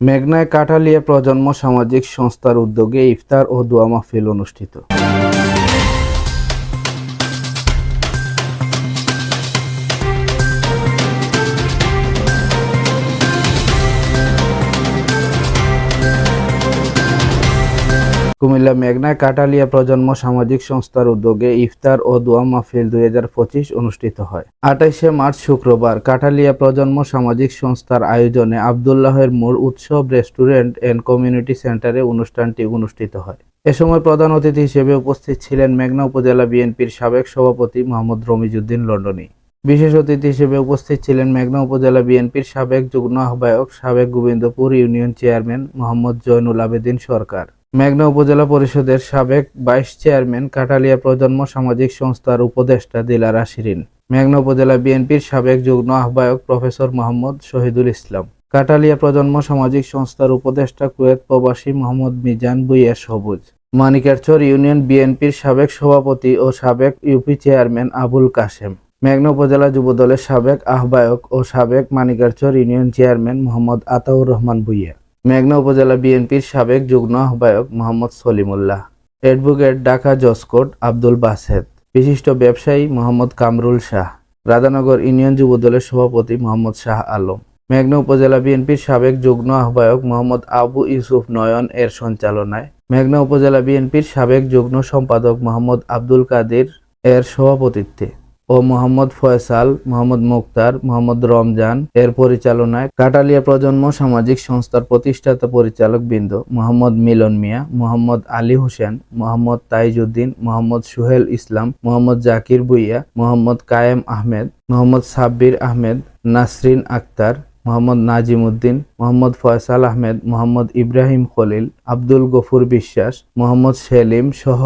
মেঘনায় কাঠালিয়া প্রজন্ম সামাজিক সংস্থার উদ্যোগে ইফতার ও দোয়া মাহফিল অনুষ্ঠিত। কুমিল্লা মেঘনায় কাটালিয়া প্রজন্ম সামাজিক সংস্থার উদ্যোগে ইফতার ও দোয়া মাহফিল দুই হাজার পঁচিশ অনুষ্ঠিত হয়। আঠাইশে মার্চ শুক্রবার কাটালিয়া প্রজন্ম সামাজিক সংস্থার আয়োজনে আবদুল্লাহের মূল উৎসব রেস্টুরেন্ট এন্ড কমিউনিটি সেন্টারে অনুষ্ঠানটি অনুষ্ঠিত হয়। এ সময় প্রধান অতিথি হিসেবে উপস্থিত ছিলেন মেঘনা উপজেলা বিএনপির সাবেক সভাপতি মোহাম্মদ রমিজুদ্দিন লন্ডনী। বিশেষ অতিথি হিসেবে উপস্থিত ছিলেন মেঘনা উপজেলা বিএনপির সাবেক যুগ্ম আহ্বায়ক সাবেক গোবিন্দপুর ইউনিয়ন চেয়ারম্যান মোহাম্মদ জয়নুল আবেদিন সরকার। মেঘনা উপজেলা পরিষদের সাবেক ভাইস চেয়ারম্যান কাটালিয়া প্রজন্ম সামাজিক সংস্থার উপদেষ্টা দিলারা শিরিন মেঘনা উপজেলা বিএনপির সাবেক যুগ্ম আহ্বায়ক প্রফেসর মোহাম্মদ শহীদুল ইসলাম। কাটালিয়া প্রজন্ম সামাজিক সংস্থার উপদেষ্টা কুয়েত প্রবাসী মোহাম্মদ মিজান বুইয়া সবুজ। মানিকারচর ইউনিয়ন বিএনপির সাবেক সভাপতি ও সাবেক ইউপি চেয়ারম্যান আবুল কাশেম। মেঘনা উপজেলা যুবদলের সাবেক আহ্বায়ক ও সাবেক মানিকারচর ইউনিয়ন চেয়ারম্যান মোহাম্মদ আতাউর রহমান ভুইয়া। মেঘনা উপজেলা বিএনপির সাবেক যুগ্ম আহ্বায়ক মোহাম্মদ সলিমুল্লাহ, অ্যাডভোকেট ঢাকা জসকোট আব্দুল বাসেদ, বিশিষ্ট ব্যবসায়ী মোহাম্মদ কামরুল শাহ, রাধানগর ইউনিয়ন যুবদলের সভাপতি মোহাম্মদ শাহ আলম। মেঘনা উপজেলা বিএনপির সাবেক যুগ্ম আহ্বায়ক মোহাম্মদ আবু ইউসুফ নয়ন এর সঞ্চালনায় মেঘনা উপজেলা বিএনপির সাবেক যুগ্ম সম্পাদক মোহাম্মদ আব্দুল কাদের এর সভাপতিত্বে। ও মোহাম্মদ ফয়সাল, মোহাম্মদ মুক্তার, মোহাম্মদ রমজান এর পরিচালনায় কাটালিয়া প্রজন্ম সামাজিক সংস্থার প্রতিষ্ঠাতা পরিচালক বৃন্দ মোহাম্মদ মিলন মিয়া, মোহাম্মদ আলী হোসেন, মোহাম্মদ তাইজউদ্দিন মোহাম্মদ সুহেল ইসলাম, মোহাম্মদ জাকির বুইয়া মোহাম্মদ কায়েম আহমেদ, মোহাম্মদ সাব্বির আহমেদ, নাসরিন আক্তার, মোহাম্মদ নাজিম উদ্দিন মোহাম্মদ ফয়সাল আহমেদ, মোহাম্মদ ইব্রাহিম খলিল, আব্দুল গফুর বিশ্বাস, মোহাম্মদ সেলিম সহ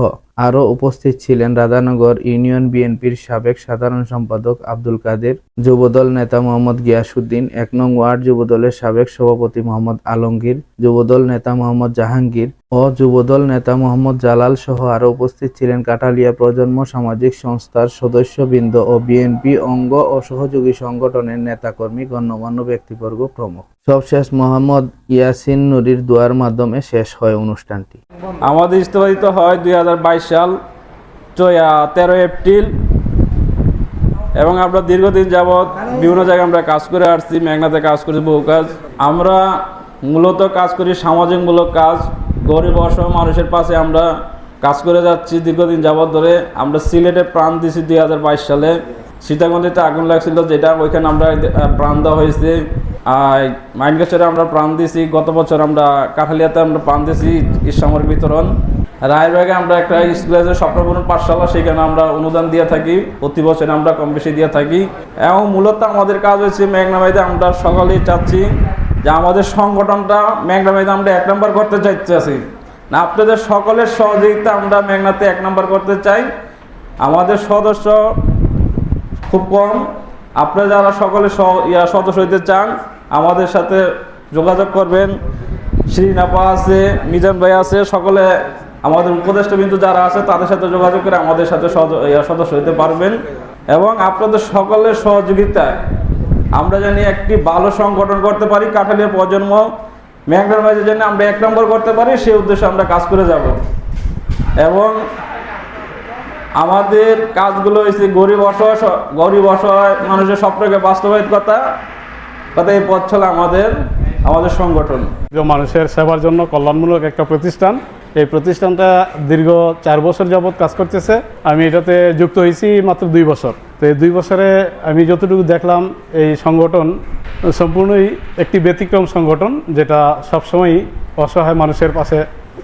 আরও উপস্থিত ছিলেন রাধানগর ইউনিয়ন বিএনপির সাবেক সাধারণ সম্পাদক আব্দুল কাদের, যুবদল নেতা মোহাম্মদ গিয়াসুদ্দিন এক নং ওয়ার্ড যুবদলের সাবেক সভাপতি মোহাম্মদ আলমগীর, যুবদল নেতা মোহাম্মদ জাহাঙ্গীর ও যুবদল নেতা মোহাম্মদ জালাল সহ আরও উপস্থিত ছিলেন কাটালিয়া প্রজন্ম সামাজিক সংস্থার সদস্যবৃন্দ ও বিএনপি অঙ্গ ও সহযোগী সংগঠনের নেতাকর্মী, গণ্যমান্য ব্যক্তিবর্গ প্রমুখ। সবশেষ মোহাম্মদ ইয়াসিন নুরির দোয়ার মাধ্যমে শেষ হয় অনুষ্ঠানটি। আমাদের ইস্তফাদিত হয় দুই সাল তেরো এপ্রিল, এবং আমরা দীর্ঘদিন যাবৎ বিভিন্ন জায়গায় আমরা কাজ করে আসছি, মেঘনাতে কাজ করি বহু কাজ। আমরা মূলত কাজ করি সামাজিকমূলক কাজ, গরিব অসহ মানুষের পাশে আমরা কাজ করে যাচ্ছি দীর্ঘদিন যাবৎ ধরে। আমরা সিলেটে প্রাণ দিছি দুই সালে। সীতাকুণ্ডিতে আগুন লাগছিল, যেটা ওইখানে আমরা প্রাণ দেওয়া হয়েছে। আর মাইনগাছরে আমরা প্রাণ দিয়েছি গত বছর আমরা কাঠালিয়াতে আমরা প্রাণ দিয়েছি ইসলামের বিতরণ। রায়বাগে আমরা একটা স্কুলের স্বপ্নপূরণ পাঠশালা, সেখানে আমরা অনুদান দিয়ে থাকি। প্রতি বছর আমরা কম বেশি দিয়ে থাকি। এবং মূলত আমাদের কাজ হচ্ছে মেঘনাবাইতে আমরা সকালেই চাচ্ছি যে আমাদের সংগঠনটা মেঘনাবাইতে আমরা এক নম্বর করতে চাইতেছি। না, আপনাদের সকলের সহযোগিতা আমরা মেঘনাতে এক নম্বর করতে চাই। আমাদের সদস্য খুব কম। আপনারা যারা সকলে সদস্য হইতে চান আমাদের সাথে যোগাযোগ করবেন। শিরিন আপা আছে, মিজান ভাই আছে, সকলে আমাদের উপদেষ্টা বিন্দু যারা আছে, তাদের সাথে যোগাযোগ করে আমাদের সাথে সদ- সদস্য হইতে পারবেন। এবং আপনাদের সকলের সহযোগিতায় আমরা জানি একটি ভালো সংগঠন করতে পারি, কাঠালিয়া প্রজন্ম। মেঘনার মাঝে যেন আমরা এক নম্বর করতে পারি, সেই উদ্দেশ্যে আমরা কাজ করে যাব। এবং আমাদের কাজগুলো হয়েছে গরিব অসহায় গরিব অসহায় মানুষের স্বপ্নকে বাস্তবায়িত কথা। কথা এই পথ চলে আমাদের আমাদের সংগঠন। মানুষের সেবার জন্য কল্যাণমূলক একটা প্রতিষ্ঠান। এই প্রতিষ্ঠানটা দীর্ঘ চার বছর যাবৎ কাজ করতেছে। আমি এটাতে যুক্ত হয়েছি মাত্র দুই বছর। তো এই দুই বছরে আমি যতটুকু দেখলাম, এই সংগঠন সম্পূর্ণই একটি ব্যতিক্রম সংগঠন, যেটা সবসময়ই অসহায় মানুষের পাশে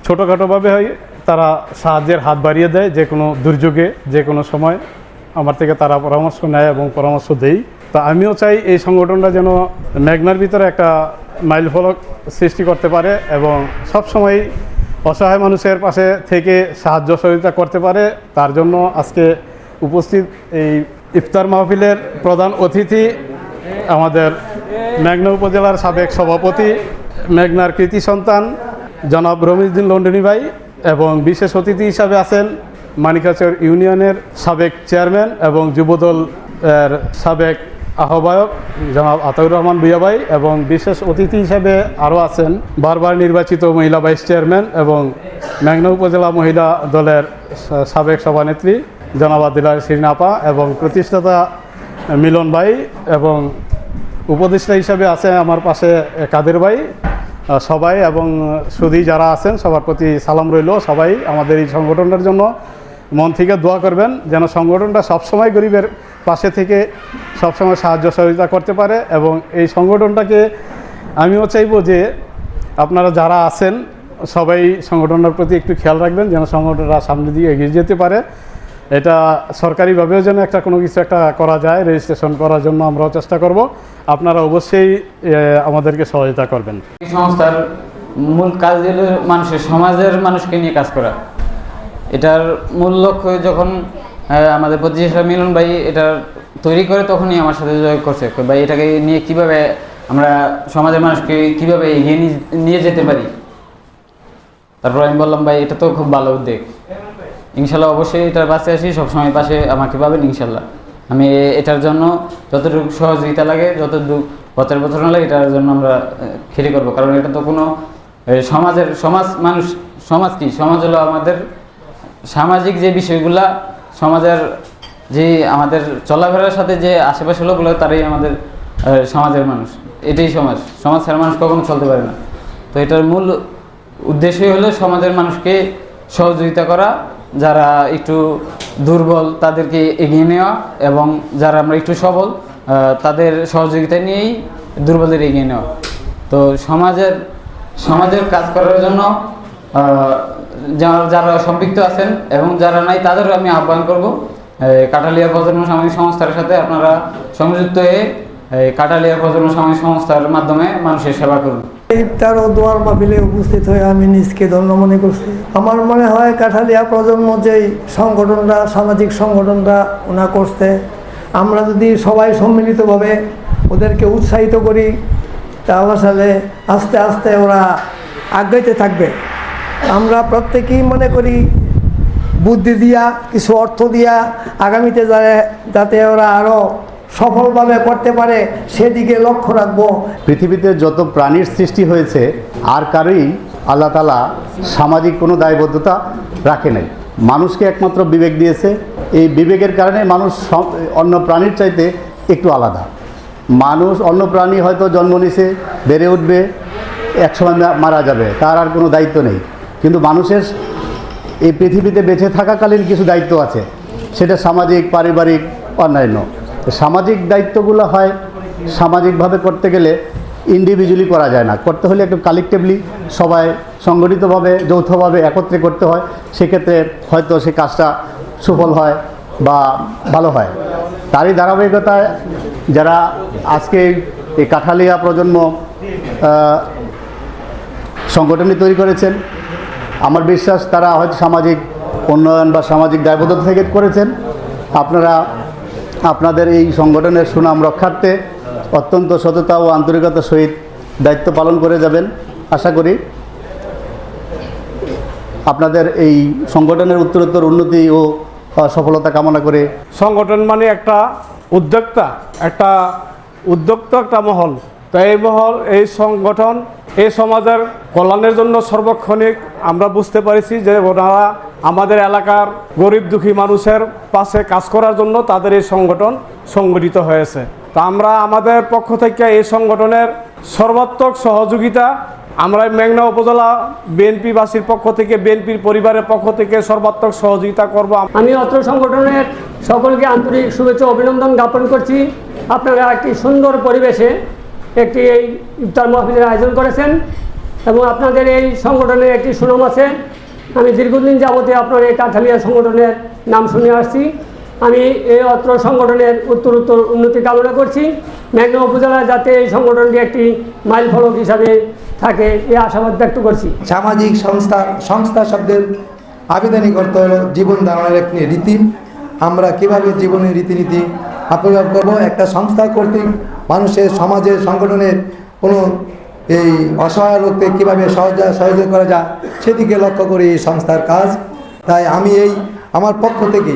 ছোটোখাটোভাবে হয়, তারা সাহায্যের হাত বাড়িয়ে দেয়, যে কোনো দুর্যোগে, যে কোনো সময়। আমার থেকে তারা পরামর্শ নেয় এবং পরামর্শ দেই। তা আমিও চাই এই সংগঠনটা যেন মেঘনার ভিতরে একটা মাইল ফলক সৃষ্টি করতে পারে এবং সবসময় অসহায় মানুষের পাশে থেকে সাহায্য সহযোগিতা করতে পারে। তার জন্য আজকে উপস্থিত এই ইফতার মাহফিলের প্রধান অতিথি আমাদের মেঘনা উপজেলার সাবেক সভাপতি, মেঘনার কৃতি সন্তান জনাব রমিজুদ্দিন লন্ডনী ভাই এবং বিশেষ অতিথি হিসাবে আছেন মানিকাচর ইউনিয়নের সাবেক চেয়ারম্যান এবং যুবদল এর সাবেক আহ্বায়ক জনাব আতাউর রহমান ভুইয়া ভাই এবং বিশেষ অতিথি হিসেবে আরও আছেন বারবার নির্বাচিত মহিলা ভাইস চেয়ারম্যান এবং মেঘনা উপজেলা মহিলা দলের সাবেক সভানেত্রী জনাব আদিলা শিরিনাপা এবং প্রতিষ্ঠাতা মিলন ভাই এবং উপদেষ্টা হিসাবে আছে আমার পাশে কাদের ভাই সবাই এবং সুধী যারা আছেন, সবার প্রতি সালাম রইল। সবাই আমাদের এই সংগঠনটার জন্য মন থেকে দোয়া করবেন যেন সংগঠনটা সবসময় গরিবের পাশে থেকে সবসময় সাহায্য সহযোগিতা করতে পারে এবং এই সংগঠনটাকে আমিও চাইব যে আপনারা যারা আছেন, সবাই সংগঠনের প্রতি একটু খেয়াল রাখবেন যেন সংগঠনটা সামনে দিয়ে এগিয়ে যেতে পারে। এটা সরকারিভাবেও যেন একটা কোনো কিছু একটা করা যায় রেজিস্ট্রেশন করার জন্য আমরাও চেষ্টা করব। আপনারা অবশ্যই আমাদেরকে সহযোগিতা করবেন। এই সংস্থার মূল কাজ হলো মানুষের, সমাজের মানুষকে নিয়ে কাজ করা। এটার মূল লক্ষ্য যখন আমাদের প্রতিষ্ঠা মিলন ভাই এটা তৈরি করে তখনই আমার সাথে যোগাযোগ করছে। ভাই, এটাকে নিয়ে কীভাবে আমরা সমাজের মানুষকে কীভাবে এগিয়ে নিয়ে- যেতে পারি? তারপর আমি বললাম, ভাই, এটা তো খুব ভালো উদ্যোগ। ইনশাল্লাহ অবশ্যই এটার পাশে আসি, সবসময় পাশে আমাকে পাবেন ইনশাল্লাহ। আমি এটার জন্য যতটুকু সহযোগিতা লাগে, যতটুকু বছর প্রচারণা লাগে, এটার জন্য আমরা খেলি করব। কারণ এটা তো কোনো সমাজের, সমাজ মানুষ, সমাজ কি? সমাজ হলো আমাদের সামাজিক যে বিষয়গুলা সমাজের যে আমাদের চলাফেরার সাথে যে আশেপাশে লোকগুলো, তারাই আমাদের সমাজের মানুষ। এটাই সমাজ। সমাজ ছাড়া মানুষ কখনো চলতে পারে না। তো এটার মূল উদ্দেশ্যই হলো সমাজের মানুষকে সহযোগিতা করা, যারা একটু দুর্বল তাদেরকে এগিয়ে নেওয়া এবং যারা আমরা একটু সবল তাদের সহযোগিতা নিয়েই দুর্বলদের এগিয়ে নেওয়া। তো সমাজের সমাজের কাজ করার জন্য যারা সম্পৃক্ত আছেন এবং যারা নাই তাদেরও আমি আহ্বান করব কাটালিয়া প্রজন্ম সামাজিক সংস্থার সাথে আপনারা সংযুক্ত হয়ে কাটালিয়া প্রজন্ম সামাজিক সংস্থার মাধ্যমে মানুষের সেবা করুন। ইফতার ও দোয়ার মাহফিলে উপস্থিত হয়ে আমি নিজকে ধন্য মনে করছি। আমার মনে হয় কাঠালিয়া প্রজন্ম যেই সংগঠনটা সামাজিক সংগঠনটা ওনা করছে, আমরা যদি সবাই সম্মিলিতভাবে ওদেরকে উৎসাহিত করি, তাহলে সাথে আস্তে আস্তে ওরা আগাইতে থাকবে। আমরা প্রত্যেকেই মনে করি বুদ্ধি দিয়া, কিছু অর্থ দিয়া আগামীতে যাতে যাতে ওরা আরও সফলভাবে করতে পারে, সেদিকে লক্ষ্য রাখব। পৃথিবীতে যত প্রাণীর সৃষ্টি হয়েছে, আর কারোই আল্লাহ তালা সামাজিক কোনো দায়বদ্ধতা রাখে নাই। মানুষকে একমাত্র বিবেক দিয়েছে। এই বিবেকের কারণে মানুষ অন্য প্রাণীর চাইতে একটু আলাদা। মানুষ অন্য প্রাণী হয়তো জন্ম নিছে, বেড়ে উঠবে, একসময় মারা যাবে, তার আর কোনো দায়িত্ব নেই। কিন্তু মানুষের এই পৃথিবীতে বেঁচে থাকাকালীন কিছু দায়িত্ব আছে। সেটা সামাজিক, পারিবারিক, অন্যান্য। সামাজিক দায়িত্বগুলো হয় সামাজিকভাবে করতে গেলে ইন্ডিভিজুয়ালি করা যায় না। করতে হলে একটু কালেকটিভলি সবাই সংগঠিতভাবে, যৌথভাবে একত্রে করতে হয়। সেক্ষেত্রে হয়তো সে কাজটা সুফল হয় বা ভালো হয়। তারই ধারাবাহিকতায় যারা আজকে এই কাঠালিয়া প্রজন্ম সংগঠনটি তৈরি করেছেন আমার বিশ্বাস তারা হয়তো সামাজিক উন্নয়ন বা সামাজিক দায়বদ্ধতা থেকে করেছেন। আপনারা, আপনাদের এই সংগঠনের সুনাম রক্ষার্থে অত্যন্ত সততা ও আন্তরিকতার সহিত দায়িত্ব পালন করে যাবেন। আশা করি আপনাদের এই সংগঠনের উত্তরোত্তর উন্নতি ও সফলতা কামনা করে সংগঠন মানে একটা উদ্যোক্তা একটা উদ্যোক্তা একটা মহল। তো এই মহল, এই সংগঠন এই সমাজের কল্যাণের জন্য সর্বক্ষণিক আমরা বুঝতে পারছি যে ওনারা আমাদের এলাকার গরিব দুঃখী মানুষের পাশে কাজ করার জন্য তাদের এই সংগঠন সংগঠিত হয়েছে। তা আমরা আমাদের পক্ষ থেকে এই সংগঠনের সর্বাত্মক সহযোগিতা আমরা মেঘনা উপজেলা বিএনপিবাসীর পক্ষ থেকে, বিএনপির পরিবারের পক্ষ থেকে সর্বাত্মক সহযোগিতা করব। আমি অত্র সংগঠনের সকলকে আন্তরিক শুভেচ্ছা অভিনন্দন জ্ঞাপন করছি। আপনারা একটি সুন্দর পরিবেশে একটি এই ইফতার মাহফিলের আয়োজন করেছেন এবং আপনাদের এই সংগঠনের একটি সুনাম আছে। আমি দীর্ঘদিন যাবতে আপনার এই কাঠালিয়া সংগঠনের নাম শুনে আসছি। আমি এই অত্র সংগঠনের উত্তর উত্তর উন্নতি কামনা করছি। মেঘনা উপজেলা যাতে এই সংগঠনটি একটি মাইল ফলক হিসাবে থাকে, এ আশাবাদ ব্যক্ত করছি। সামাজিক সংস্থা সংস্থা শব্দের আবেদনিক করতে হলো জীবন ধারণের একটি রীতি। আমরা কীভাবে জীবনের রীতিনীতি প্রয়োগ করব। একটা সংস্থা কর্তৃক মানুষের সমাজের সংগঠনের কোনো এই অসহায় লোককে কীভাবে সহজে সহযোগিতা করা যায় সেদিকে লক্ষ্য করে এই সংস্থার কাজ। তাই আমি এই আমার পক্ষ থেকে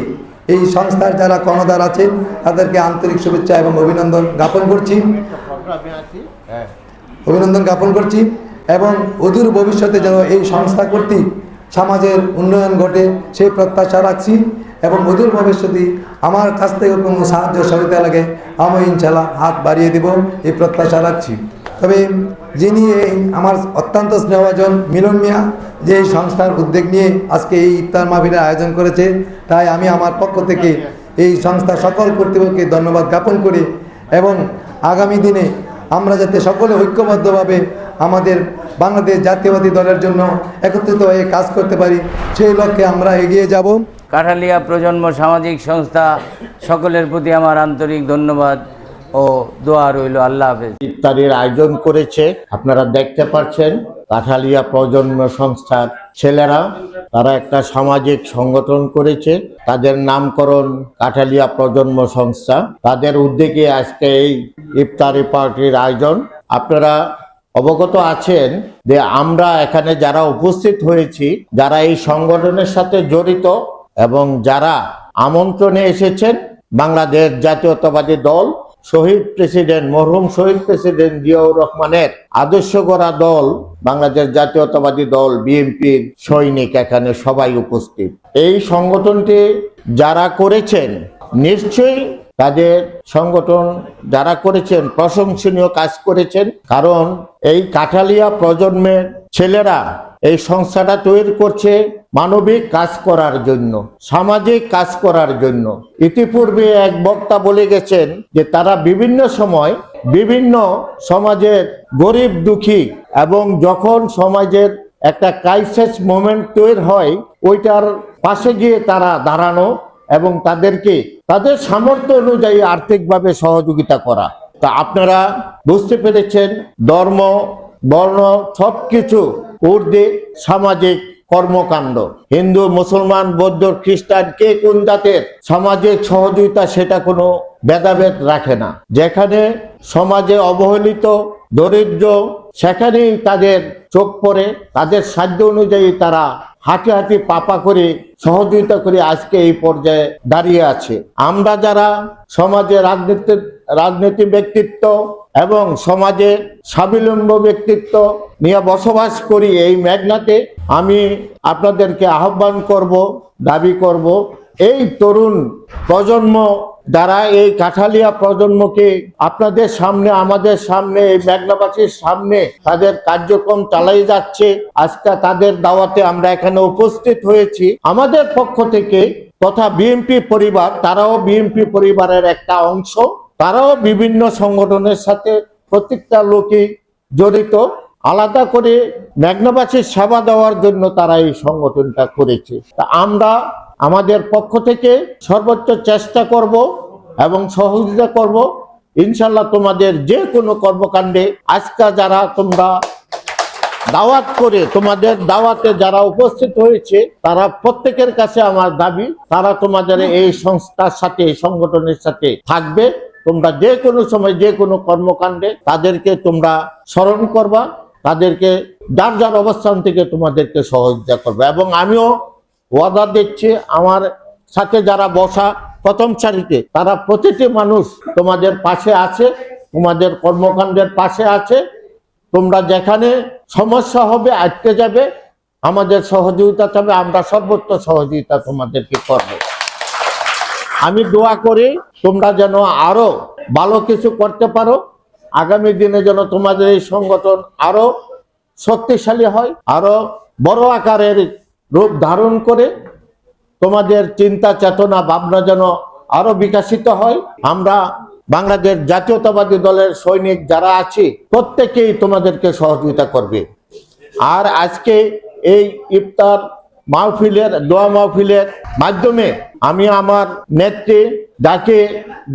এই সংস্থার যারা কর্ণধার আছেন তাদেরকে আন্তরিক শুভেচ্ছা এবং অভিনন্দন জ্ঞাপন করছি। অভিনন্দন জ্ঞাপন করছি। এবং অদূর ভবিষ্যতে যেন এই সংস্থা কর্তৃক সমাজের উন্নয়ন ঘটে, সেই প্রত্যাশা রাখছি এবং অদূর ভবিষ্যতে আমার কাছ থেকে কোনো সাহায্য সহায়তা লাগে, আমি ইনশাল্লাহ হাত বাড়িয়ে দেব, এই প্রত্যাশা রাখছি। তবে যিনি এই আমার অত্যন্ত স্নেহভাজন মিলন মিয়া, যে এই সংস্থার উদ্যোগ নিয়ে আজকে এই ইফতার মাহফিলের আয়োজন করেছে, তাই আমি আমার পক্ষ থেকে এই সংস্থার সকল কর্তৃপক্ষকে ধন্যবাদ জ্ঞাপন করি এবং আগামী দিনে আমরা যাতে সকলে ঐক্যবদ্ধভাবে আমাদের বাংলাদেশ জাতীয়বাদী দলের জন্য একত্রিত হয়ে কাজ করতে পারি সেই লক্ষ্যে আমরা এগিয়ে যাব। কাঠালিয়া প্রজন্ম সামাজিক সংস্থা সকলের প্রতি আমার আন্তরিক ধন্যবাদ ও দোয়া রইল। আল্লাহ হাফেজ। ইফতারির আয়োজন করেছে আপনারা দেখতে পাচ্ছেন কাঠালিয়া প্রজন্ম সংস্থার ছেলেরা, তারা একটা সামাজিক সংগঠন করেছে। তাদের নামকরণ কাঠালিয়া প্রজন্ম সংস্থা। তাদের উদ্যোগে আজকে এই ইফতারি পার্টির আয়োজন। আপনারা অবগত আছেন যে আমরা এখানে যারা উপস্থিত হয়েছি, যারা এই সংগঠনের সাথে জড়িত এবং যারা আমন্ত্রণে এসেছেন, বাংলাদেশ জাতীয়তাবাদী দল শহীদ প্রেসিডেন্ট, মরহুম শহীদ প্রেসিডেন্ট জিয়াউর রহমানের আদর্শ গড়া দল, বাংলাদেশ জাতীয়তাবাদী দল, বিএনপির সৈনিক এখানে সবাই উপস্থিত। এই সংগঠনটি যারা করেছেন, নিশ্চয়ই তাদের সংগঠন যারা করেছেন, প্রশংসনীয় কাজ করেছেন। কারণ এই কাঠালিয়া প্রজন্মের ছেলেরা এই সংস্থাটা তৈরি করছে মানবিক কাজ করার জন্য, সামাজিক কাজ করার জন্য। ইতিপূর্বে এক বক্তা বলে গেছেন যে, তারা বিভিন্ন সময় বিভিন্ন সমাজের গরিব দুঃখী এবং যখন সমাজের একটা ক্রাইসিস মোমেন্ট তৈরি হয়, ওইটার পাশে গিয়ে তারা দাঁড়ানো এবং তাদেরকে তাদের সামর্থ্য অনুযায়ী আর্থিকভাবে সহযোগিতা করা। তা আপনারা বুঝতে পেরেছেন, ধর্ম, বর্ণ সবকিছু ঊর্ধ্বে সামাজিক কর্মকাণ্ড। হিন্দু, মুসলমান, বৌদ্ধ, খ্রিস্টান, কে কোন জাতের সামাজিক সহযোগিতা সেটা কোনো ভেদাভেদ রাখে না। যেখানে সমাজে অবহেলিত, দরিদ্র, সেখানেই তাদের চোখ পড়ে, তাদের সাধ্য অনুযায়ী তারা হাঁটি হাঁটি পাপা করে, সহযোগিতা করে আজকে এই পর্যায়ে দাঁড়িয়ে আছে। আমরা যারা সমাজে রাজনীতি রাজনীতি ব্যক্তিত্ব এবং সমাজে স্বাবলম্ব ব্যক্তিত্ব নিয়ে বসবাস করি এই মেঘনাতে, আমি আপনাদেরকে আহ্বান করব, দাবি করব, এই তরুণ প্রজন্ম যারা এই কাঠালিয়া প্রজন্মকে আপনাদের সামনে, আমাদের সামনে, এই মেঘনাবাসীর সামনে তাদের কার্যক্রম চালাই যাচ্ছে। আজকে তাদের দাওয়াতে আমরা এখানে উপস্থিত হয়েছি। আমাদের পক্ষ থেকে তথা বিএনপি পরিবার, তারাও বিএনপি পরিবারের একটা অংশ, তারাও বিভিন্ন সংগঠনের সাথে প্রত্যেকটা লোকই জড়িত। আলাদা করে মেঘনাবাসীর সেবা দেওয়ার জন্য তারা এই সংগঠনটা করেছে। তা আমরা আমাদের পক্ষ থেকে সর্বোচ্চ চেষ্টা করব এবং সহযোগিতা করব। ইনশাল্লাহ তোমাদের যে কোনো কর্মকাণ্ডে আজকে যারা তোমরা দাওয়াত করে তোমাদের দাওয়াতে যারা উপস্থিত হয়েছে, তারা প্রত্যেকের কাছে আমার দাবি, তারা তোমাদের এই সংস্থার সাথে, এই সংগঠনের সাথে থাকবে। তোমরা যে কোনো সময় যে কোনো কর্মকাণ্ডে তাদেরকে তোমরা স্মরণ করবা, তাদেরকে যার যার অবস্থান থেকে তোমাদেরকে সহযোগিতা করবে। এবং আমিও ওয়াদা দিচ্ছে আমার সাথে যারা বসা প্রথম সারিতে, তারা প্রতিটি মানুষ তোমাদের পাশে আছে, তোমাদের কর্মকাণ্ডের পাশে আছে, তোমরা যেখানে সমস্যা হবে আটকে যাবে, আমাদের সহযোগিতা চাবে, আমরা সর্বোচ্চ সহযোগিতা তোমাদেরকে করব। আমি দোয়া করি তোমরা যেন আরও ভালো কিছু করতে পারো, আগামী দিনে যেন তোমাদের এই সংগঠন আরও শক্তিশালী হয়, আরও বড় আকারের রূপ ধারণ করে তোমাদের চিন্তা, চেতনা, ভাবনা যেন আরও বিকাশিত হয়। আমরা বাংলাদেশ জাতীয়তাবাদী দলের সৈনিক যারা আছি, প্রত্যেকেই তোমাদেরকে সহযোগিতা করবে। আর আজকে এই ইফতার মাহফিলের, দোয়া মাহফিলের মাধ্যমে আমি আমার নেত্রী যাকে,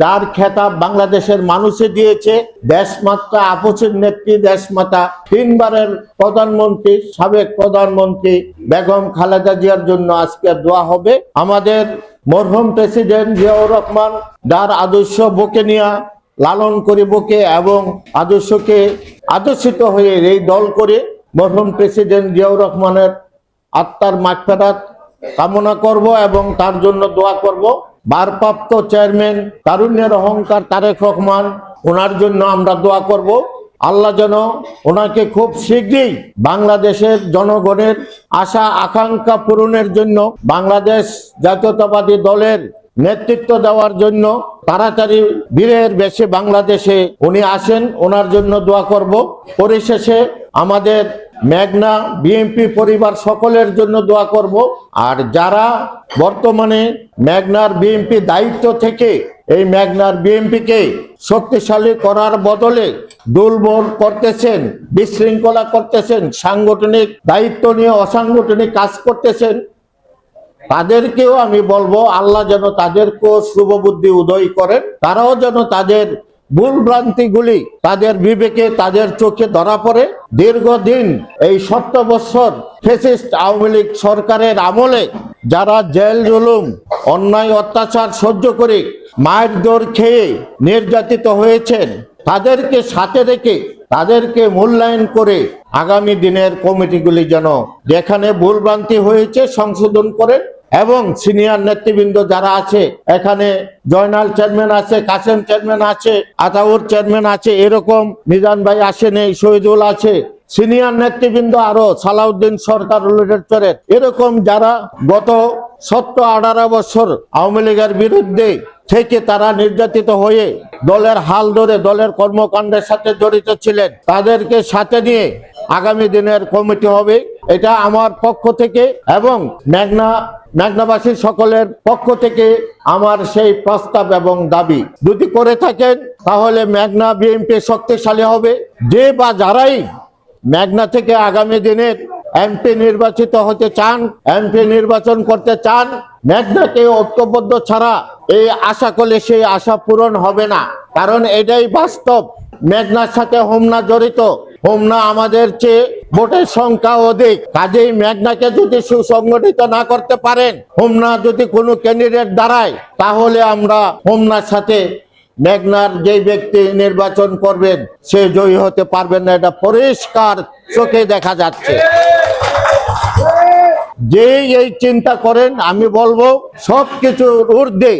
যার খেতাব বাংলাদেশের মানুষে দিয়েছে দেশমাতা আপসের নেত্রী দেশমাতা, তিনবারের প্রধানমন্ত্রী, সাবেক প্রধানমন্ত্রী বেগম খালেদা জিয়ার জন্য আজকে দোয়া হবে। আমাদের মরহুম প্রেসিডেন্ট জিয়াউর রহমান যার আদর্শ বুকে নিয়ে লালন করে বুকে এবং আদর্শকে আদর্শিত হয়ে এই দল করে মরহুম প্রেসিডেন্ট জিয়াউর রহমানের আত্মার মাগফেরাত কামনা করব এবং তার জন্য দোয়া করব। ভারপ্রাপ্ত চেয়ারম্যান তারুণ্যের অহংকার তারেক রহমান, ওনার জন্য আমরা দোয়া করব। আল্লাহ যেন ওনাকে খুব শীঘ্রই বাংলাদেশের জনগণের আশা, আকাঙ্ক্ষা পূরণের জন্য, বাংলাদেশ জাতীয়তাবাদী দলের নেতৃত্ব দেওয়ার জন্য তাড়াতাড়ি বীরের বেশে বাংলাদেশে উনি আসেন। ওনার জন্য দোয়া করব। পরিশেষে আমাদের মেঘনা, বিএনপি পরিবার সকলের জন্য দোয়া করব। আর যারা বর্তমানে মেঘনার বিএনপি দায়িত্ব থেকে এই মেঘনার বিএনপিকে শক্তিশালী করার বদলে দুর্বল করতেছেন, বিশৃঙ্খলা করতেছেন, সাংগঠনিক দায়িত্ব নিয়ে অসাংগঠনিক কাজ করতেছেন, তাদেরকেও আমি বলব, আল্লাহ যেন তাদেরকেও শুভ বুদ্ধি উদয় করেন। তারাও যেন তাদের ভুল ভ্রান্তিগুলি তাদের বিবেকে, তাদের চোখে ধরা পড়ে। দীর্ঘদিন এই সত্তর বছর ফেসিস্ট আওয়ামী লীগ সরকারের আমলে যারা জেল, জুলুম, অন্যায়, অত্যাচার সহ্য করে মায়ের দৌড় খেয়ে নির্যাতিত হয়েছেন, তাদেরকে সাথে রেখে, তাদেরকে মূল্যায়ন করে আগামী দিনের কমিটিগুলি যেন যেখানে ভুলভ্রান্তি হয়েছে সংশোধন করে এবং সিনিয়র নেতৃবৃন্দ যারা আছে, এখানে জয়নাল চেয়ারম্যান আছে, কাসেম চেয়ারম্যান আছে, আতাউর চেয়ারম্যান আছে, এরকম মিজান ভাই আসেন, এই শহীদুল আছে। সিনিয়র নেতৃবৃন্দ আরও, সালাউদ্দিন সরকার চরের এরকম যারা গত সত্তর আঠারো বছর আওয়ামী লীগের বিরুদ্ধে থেকে তারা নির্যাতিত হয়ে দলের হাল ধরে দলের কর্মকাণ্ডের সাথে জড়িত ছিলেন, তাদেরকে সাথে নিয়ে আগামী দিনের কমিটি হবে। এটা আমার পক্ষ থেকে এবং মেঘনা, মেঘনাবাসী সকলের পক্ষ থেকে আমার সেই প্রস্তাব এবং দাবি। যদি করে থাকেন, তাহলে মেঘনা বিএনপি শক্তিশালী হবে। যে বা যারাই মেঘনা থেকে আগামী দিনের এমপি নির্বাচিত হতে চান, এমপি নির্বাচন করতে চান, মেঘনাকে ঐক্যবদ্ধ ছাড়া এই আশা করলে সেই আশা পূরণ হবে না। কারণ এটাই বাস্তব। মেঘনার সাথে হোমনা জড়িত। হোমনা আমাদের চেয়ে ভোটের সংখ্যা অধিক। কাজেই মেঘনাকে যদি সুসংগঠিত না করতে পারেন, হোমনা যদি কোনো ক্যান্ডিডেট দাঁড়ায়, তাহলে আমরা হোমনার সাথে মেঘনার যে ব্যক্তি নির্বাচন করবেন, সে জয়ী হতে পারবেন না। এটা পরিষ্কার চোখে দেখা যাচ্ছে। যে এই চিন্তা করেন, আমি বলব, সবকিছুর ঊর্ধ্বে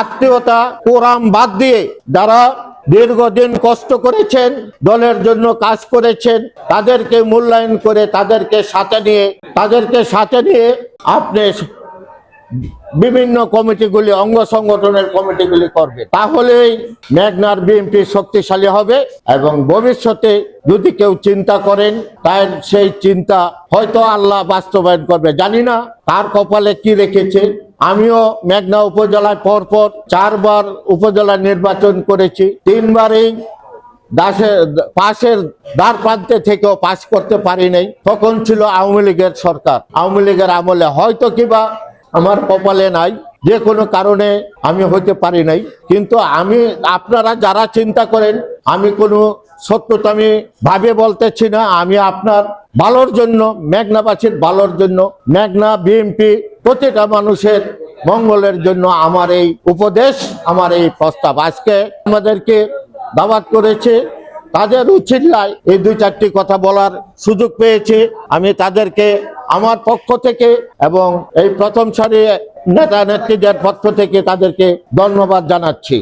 আত্মীয়তা কোরআন বাদ দিয়ে যারা দীর্ঘদিন কষ্ট করেছেন, দলের জন্য কাজ করেছেন, তাদেরকে মূল্যায়ন করে তাদেরকে সাথে নিয়ে, তাদেরকে সাথে নিয়ে আপনি বিভিন্ন কমিটিগুলি, অঙ্গ সংগঠনের কমিটিগুলি করবে। তাহলেই মেঘনার বিএনপি শক্তিশালী হবে এবং ভবিষ্যতে যদি কেউ চিন্তা করেন, তার সেই চিন্তা হয়তো আল্লাহ বাস্তবায়ন করবে। জানি না তার কপালে কি রেখেছে। আমিও মেঘনা উপজেলায় পরপর চারবার উপজেলা নির্বাচন করেছি। তিনবারই দাসের পাশের দ্বার প্রান্তে থেকেও পাশ করতে পারি নাই। তখন ছিল আওয়ামী লীগের সরকার। আওয়ামী লীগের আমলে হয়তো কিবা আমার কপালে নাই, যে কোনো কারণে আমি হতে পারি নাই। কিন্তু আমি, আপনারা যারা চিন্তা করেন, আমি কোনো সত্যতা আমি ভাবে বলতেছি না, আমি আপনার ভালোর জন্য, মেঘনাবাসীর ভালোর জন্য, মেঘনা বিএনপি প্রতিটা মানুষের মঙ্গলের জন্য আমার এই উপদেশ, আমার এই প্রস্তাব। আজকে আমাদেরকে দাওয়াত করেছে তাদের উচ্ছিল্লায় এই দুই চারটি কথা বলার সুযোগ পেয়েছে। আমি তাদেরকে আমার পক্ষ থেকে এবং এই প্রথম সারি নেতা নেত্রীদের পক্ষ থেকে তাদেরকে ধন্যবাদ জানাচ্ছি।